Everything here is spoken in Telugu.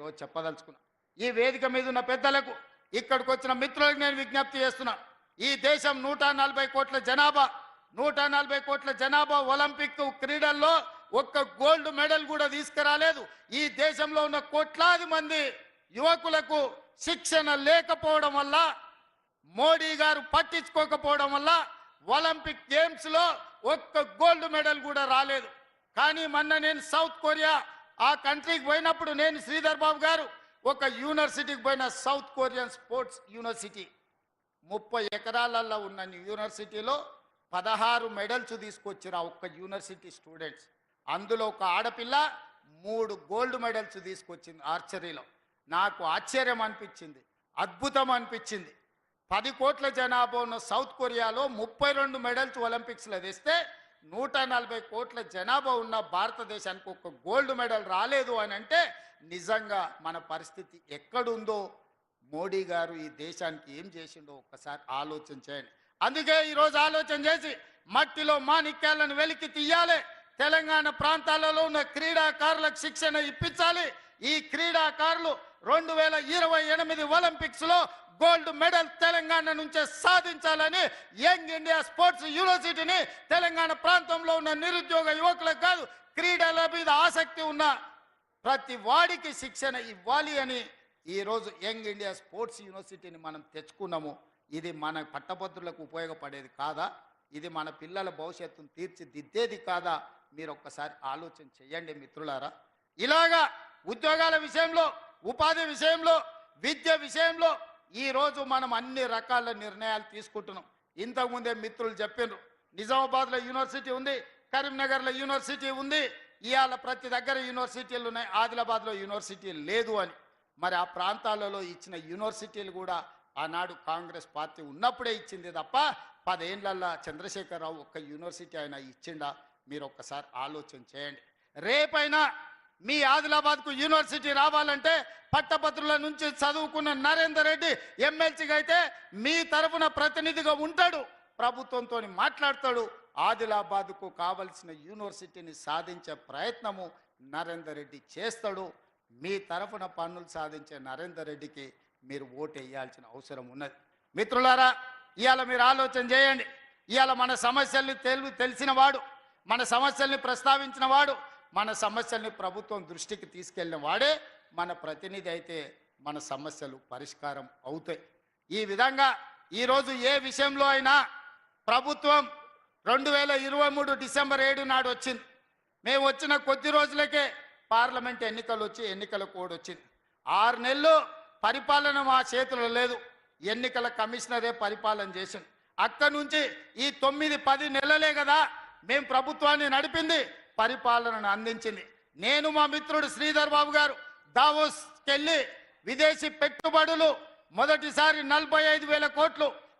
ఈరోజు చెప్పదలుచుకున్నా. ఈ వేదిక మీద ఉన్న పెద్దలకు ఇక్కడికి వచ్చిన మిత్రులకు నేను విజ్ఞప్తి చేస్తున్నా. ఈ దేశం నూట నలభై కోట్ల జనాభా నూట నలభై కోట్ల జనాభా ఒలింపిక్ క్రీడల్లో ఒక్క గోల్డ్ మెడల్ కూడా తీసుకురాలేదు. ఈ దేశంలో ఉన్న కోట్లాది మంది యువకులకు శిక్షణ లేకపోవడం వల్ల మోడీ గారు పట్టించుకోకపోవడం వల్ల ఒలింపిక్ గేమ్స్లో ఒక్క గోల్డ్ మెడల్ కూడా రాలేదు. కానీ మొన్న నేను సౌత్ కొరియా ఆ కంట్రీకి పోయినప్పుడు నేను శ్రీధర్ బాబు గారు ఒక యూనివర్సిటీకి పోయిన సౌత్ కొరియన్ స్పోర్ట్స్ యూనివర్సిటీ. ముప్పై ఎకరాలలో ఉన్న యూనివర్సిటీలో పదహారు మెడల్స్ తీసుకొచ్చిన ఒక్క యూనివర్సిటీ స్టూడెంట్స్. అందులో ఒక ఆడపిల్ల మూడు గోల్డ్ మెడల్స్ తీసుకొచ్చింది ఆర్చరీలో. నాకు ఆశ్చర్యం అనిపించింది అద్భుతం అనిపించింది. పది కోట్ల జనాభా ఉన్న సౌత్ కొరియాలో ముప్పై రెండు మెడల్స్ ఒలింపిక్స్లో తెస్తే నూట నలభై కోట్ల జనాభా ఉన్న భారతదేశానికి ఒక గోల్డ్ మెడల్ రాలేదు అని అంటే నిజంగా మన పరిస్థితి ఎక్కడుందో మోడీ గారు ఈ దేశానికి ఏం చేసిండో ఒక్కసారి ఆలోచన చేయండి. అందుకే ఈరోజు ఆలోచన చేసి మట్టిలో మాణిక్యాలను వెలికి తీయాలి. తెలంగాణ ప్రాంతాలలో ఉన్న క్రీడాకారులకు శిక్షణ ఇప్పించాలి. ఈ క్రీడాకారులు రెండు వేల ఇరవై ఎనిమిది ఒలింపిక్స్లో గోల్డ్ మెడల్ తెలంగాణ నుంచే సాధించాలని యంగ్ ఇండియా స్పోర్ట్స్ యూనివర్సిటీని తెలంగాణ ప్రాంతంలో ఉన్న నిరుద్యోగ యువకులకు కాదు క్రీడల మీద ఆసక్తి ఉన్న ప్రతి వాడికి శిక్షణ ఇవ్వాలి అని ఈరోజు యంగ్ ఇండియా స్పోర్ట్స్ యూనివర్సిటీని మనం తెచ్చుకున్నాము. ఇది మన పట్టభద్రులకు ఉపయోగపడేది కాదా? ఇది మన పిల్లల భవిష్యత్తును తీర్చిదిద్దేది కాదా? మీరు ఒక్కసారి ఆలోచన చేయండి మిత్రులారా. ఇలాగా ఉద్యోగాల విషయంలో ఉపాధి విషయంలో విద్య విషయంలో ఈరోజు మనం అన్ని రకాల నిర్ణయాలు తీసుకుంటున్నాం. ఇంతకుముందే మిత్రులు చెప్పినారు నిజామాబాద్లో యూనివర్సిటీ ఉంది కరీంనగర్లో యూనివర్సిటీ ఉంది ఇవాళ ప్రతి దగ్గర యూనివర్సిటీలు ఉన్నాయి ఆదిలాబాద్లో యూనివర్సిటీ లేదు అని. మరి ఆ ప్రాంతాలలో ఇచ్చిన యూనివర్సిటీలు కూడా ఆనాడు కాంగ్రెస్ పార్టీ ఉన్నప్పుడే ఇచ్చింది తప్ప పదేళ్ళల్లా చంద్రశేఖరరావు ఒక్క యూనివర్సిటీ అయినా ఇచ్చిండా? మీరు ఒక్కసారి ఆలోచన చేయండి. రేపైనా మీ ఆదిలాబాద్కు యూనివర్సిటీ రావాలంటే పట్టభద్రుల నుంచి చదువుకున్న నరేందర్ రెడ్డి ఎమ్మెల్సీగా అయితే మీ తరఫున ప్రతినిధిగా ఉంటాడు. ప్రభుత్వంతో మాట్లాడతాడు. ఆదిలాబాద్కు కావలసిన యూనివర్సిటీని సాధించే ప్రయత్నము నరేందర్ రెడ్డి చేస్తాడు. మీ తరఫున పన్నులు సాధించే నరేందర్ రెడ్డికి మీరు ఓటు వేయాల్సిన అవసరం ఉన్నది. మిత్రులారా ఇవాళ మీరు ఆలోచన చేయండి. ఇవాళ మన సమస్యల్ని తెలు తెలిసిన వాడు మన సమస్యల్ని ప్రస్తావించిన వాడు మన సమస్యల్ని ప్రభుత్వం దృష్టికి తీసుకెళ్ళిన వాడే మన ప్రతినిధి అయితే మన సమస్యలు పరిష్కారం అవుతాయి. ఈ విధంగా ఈరోజు ఏ విషయంలో అయినా ప్రభుత్వం రెండు వేల ఇరవై మూడు డిసెంబర్ ఏడు నాడు వచ్చింది. మేము వచ్చిన కొద్ది రోజులకే పార్లమెంట్ ఎన్నికలు వచ్చి ఎన్నికల కోడ్ వచ్చింది. ఆరు నెలలు పరిపాలన మా చేతిలో లేదు. ఎన్నికల కమిషనరే పరిపాలన చేసింది అక్కడి నుంచి ఈ తొమ్మిది పది నెలలే కదా మేము ప్రభుత్వాన్ని నడిపింది. పరిపాలనను అందించింది. నేను మా మిత్రుడు శ్రీధర్ బాబు గారు. దావోస్కెళ్ళి విదేశీ పెట్టుబడులు మొదటిసారి నలభై ఐదు వేల కోట్లు